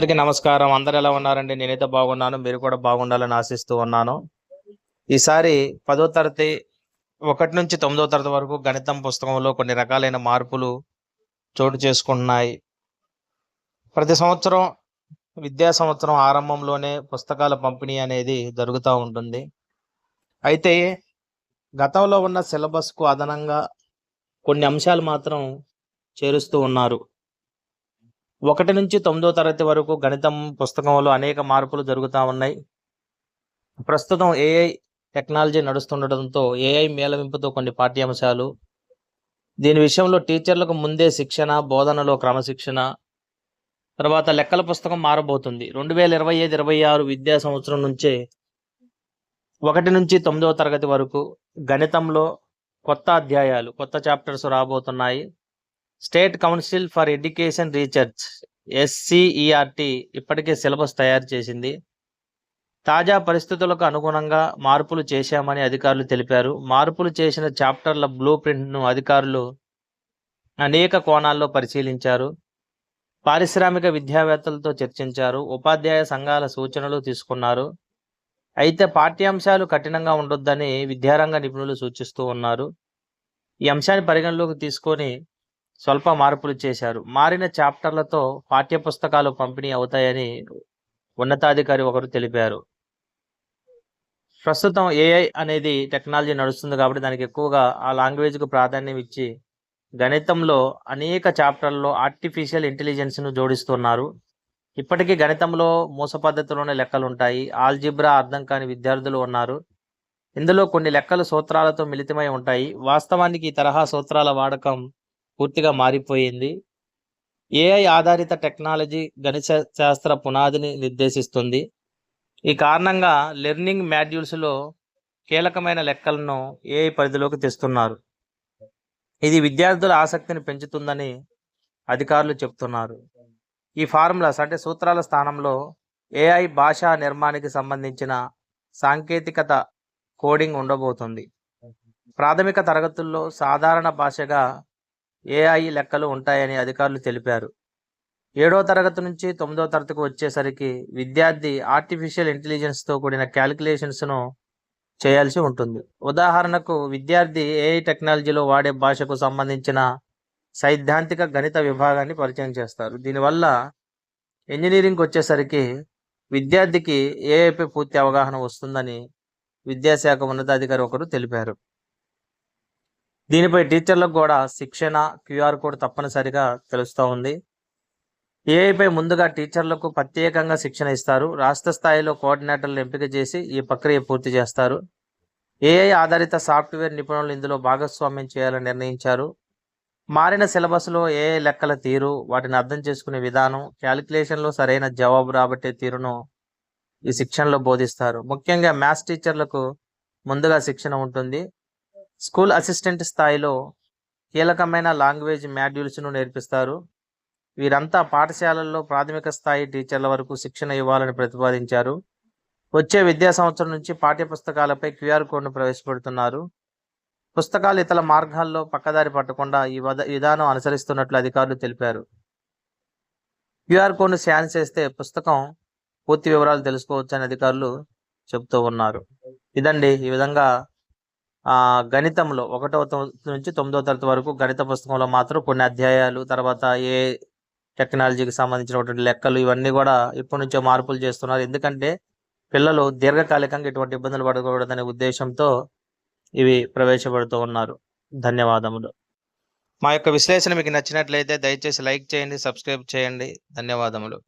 అందరికీ నమస్కారం. అందరు ఎలా ఉన్నారండి? నేనైతే బాగున్నాను. మీరు కూడా బాగుండాలని ఆశిస్తూ ఉన్నాను. ఈసారి పదో తరగతి ఒకటి నుంచి తొమ్మిదో తరగతి వరకు గణితం పుస్తకంలో కొన్ని రకాలైన మార్పులు చోటు చేసుకుంటున్నాయి. ప్రతి సంవత్సరం విద్యా సంవత్సరం ఆరంభంలోనే పుస్తకాల పంపిణీ అనేది జరుగుతూ ఉంటుంది. అయితే గతంలో ఉన్న సిలబస్కు అదనంగా కొన్ని అంశాలు మాత్రం చేరుస్తూ ఉన్నారు. ఒకటి నుంచి తొమ్మిదో తరగతి వరకు గణితం పుస్తకంలో అనేక మార్పులు జరుగుతూ ఉన్నాయి. ప్రస్తుతం ఏఐ టెక్నాలజీ నడుస్తుండటంతో ఏఐ మేళవింపుతో కొన్ని పాఠ్యాంశాలు. దీని విషయంలో టీచర్లకు ముందే శిక్షణ బోధనలో క్రమశిక్షణ. తర్వాత లెక్కల పుస్తకం మారబోతుంది. రెండు వేల ఇరవై ఐదు ఇరవై ఆరు విద్యా సంవత్సరం నుంచే ఒకటి నుంచి తొమ్మిదవ తరగతి వరకు గణితంలో కొత్త అధ్యాయాలు కొత్త చాప్టర్స్ రాబోతున్నాయి. State council for education research SCERT ఇప్పటికే సిలబస్ తయారు చేసింది. తాజా పరిస్థితులకు అనుగుణంగా మార్పులు చేశామని అధికారులు తెలిపారు. మార్పులు చేసిన చాప్టర్ల బ్లూ ప్రింట్ను అధికారులు అనేక కోణాల్లో పరిశీలించారు. పారిశ్రామిక విద్యావేత్తలతో చర్చించారు. ఉపాధ్యాయ సంఘాల సూచనలు తీసుకున్నారు. అయితే పాఠ్యాంశాలు కఠినంగా ఉండొద్దని విద్యారంగ నిపుణులు సూచిస్తూ ఉన్నారు. ఈ అంశాన్ని పరిగణలోకి తీసుకొని స్వల్ప మార్పులు చేశారు. మారిన చాప్టర్లతో పాఠ్యపుస్తకాలు పంపిణీ అవుతాయని ఉన్నతాధికారి ఒకరు తెలిపారు. ప్రస్తుతం ఏఐ అనేది టెక్నాలజీ నడుస్తుంది కాబట్టి దానికి ఎక్కువగా ఆ లాంగ్వేజ్కు ప్రాధాన్యం ఇచ్చి గణితంలో అనేక చాప్టర్లలో ఆర్టిఫిషియల్ ఇంటెలిజెన్స్ను జోడిస్తున్నారు. ఇప్పటికీ గణితంలో మూస పద్ధతిలోనే లెక్కలు ఉంటాయి. ఆల్జిబ్రా అర్థం కాని విద్యార్థులు ఉన్నారు. ఇందులో కొన్ని లెక్కలు సూత్రాలతో మిళితమై ఉంటాయి. వాస్తవానికి ఈ తరహా సూత్రాల వాడకం పూర్తిగా మారిపోయింది. ఏఐ ఆధారిత టెక్నాలజీ గణిత శాస్త్ర పునాదిని నిర్దేశిస్తుంది. ఈ కారణంగా లెర్నింగ్ మాడ్యూల్స్లో కీలకమైన లెక్కలను ఏఐ పరిధిలోకి తెస్తున్నారు. ఇది విద్యార్థుల ఆసక్తిని పెంచుతుందని అధికారులు చెప్తున్నారు. ఈ ఫార్ములాస్ అంటే సూత్రాల స్థానంలో ఏఐ భాషా నిర్మాణానికి సంబంధించిన సాంకేతికత కోడింగ్ ఉండబోతుంది. ప్రాథమిక తరగతుల్లో సాధారణ భాషగా ఏఐ లెక్కలు ఉంటాయని అధికారులు తెలిపారు. ఏడో తరగతి నుంచి తొమ్మిదో తరగతికి వచ్చేసరికి విద్యార్థి ఆర్టిఫిషియల్ ఇంటెలిజెన్స్తో కూడిన క్యాలిక్యులేషన్స్ను చేయాల్సి ఉంటుంది. ఉదాహరణకు విద్యార్థి ఏఐ టెక్నాలజీలో వాడే భాషకు సంబంధించిన సైద్ధాంతిక గణిత విభాగాన్ని పరిచయం చేస్తారు. దీనివల్ల ఇంజనీరింగ్కి వచ్చేసరికి విద్యార్థికి ఏఐపై పూర్తి అవగాహన వస్తుందని విద్యాశాఖ ఉన్నతాధికారి ఒకరు తెలిపారు. దీనిపై టీచర్లకు కూడా శిక్షణ క్యూఆర్ కోడ్ తప్పనిసరిగా తెలుస్తూ ఉంది. ఏఐపై ముందుగా టీచర్లకు ప్రత్యేకంగా శిక్షణ ఇస్తారు. రాష్ట్ర స్థాయిలో కోఆర్డినేటర్లు ఎంపిక చేసి ఈ ప్రక్రియ పూర్తి చేస్తారు. ఏఐ ఆధారిత సాఫ్ట్వేర్ నిపుణులు ఇందులో భాగస్వామ్యం చేయాలని నిర్ణయించారు. మారిన సిలబస్లో ఏఐ లెక్కల తీరు వాటిని అర్థం చేసుకునే విధానం క్యాలిక్యులేషన్లో సరైన జవాబు రాబట్టే తీరును ఈ శిక్షణలో బోధిస్తారు. ముఖ్యంగా మ్యాథ్స్ టీచర్లకు ముందుగా శిక్షణ ఉంటుంది. స్కూల్ అసిస్టెంట్ స్థాయిలో కీలకమైన లాంగ్వేజ్ మాడ్యూల్స్ను నేర్పిస్తారు. వీరంతా పాఠశాలల్లో ప్రాథమిక స్థాయి టీచర్ల వరకు శిక్షణ ఇవ్వాలని ప్రతిపాదించారు. వచ్చే విద్యా సంవత్సరం నుంచి పాఠ్యపుస్తకాలపై క్యూఆర్ కోడ్ను ప్రవేశపెడుతున్నారు. పుస్తకాలు ఇతర మార్గాల్లో పక్కదారి పట్టకుండా ఈ విధానం అనుసరిస్తున్నట్లు అధికారులు తెలిపారు. క్యూఆర్ కోడ్ను స్కాన్ చేస్తే పుస్తకం పూర్తి వివరాలు తెలుసుకోవచ్చని అధికారులు చెబుతూ ఉన్నారు. ఇదండి ఈ విధంగా గణితంలో ఒకటో తరగతి నుంచి తొమ్మిదవ తరగతి వరకు గణిత పుస్తకంలో మాత్రం కొన్ని అధ్యాయాలు తర్వాత ఏ టెక్నాలజీకి సంబంధించినటువంటి లెక్కలు ఇవన్నీ కూడా ఇప్పటి నుంచే మార్పులు చేస్తున్నారు. ఎందుకంటే పిల్లలు దీర్ఘకాలికంగా ఇటువంటి ఇబ్బందులు పడకూడదనే ఉద్దేశంతో ఇవి ప్రవేశపెడుతూ ఉన్నారు. ధన్యవాదములు. మా యొక్క విశ్లేషణ మీకు నచ్చినట్లయితే దయచేసి లైక్ చేయండి సబ్స్క్రైబ్ చేయండి. ధన్యవాదములు.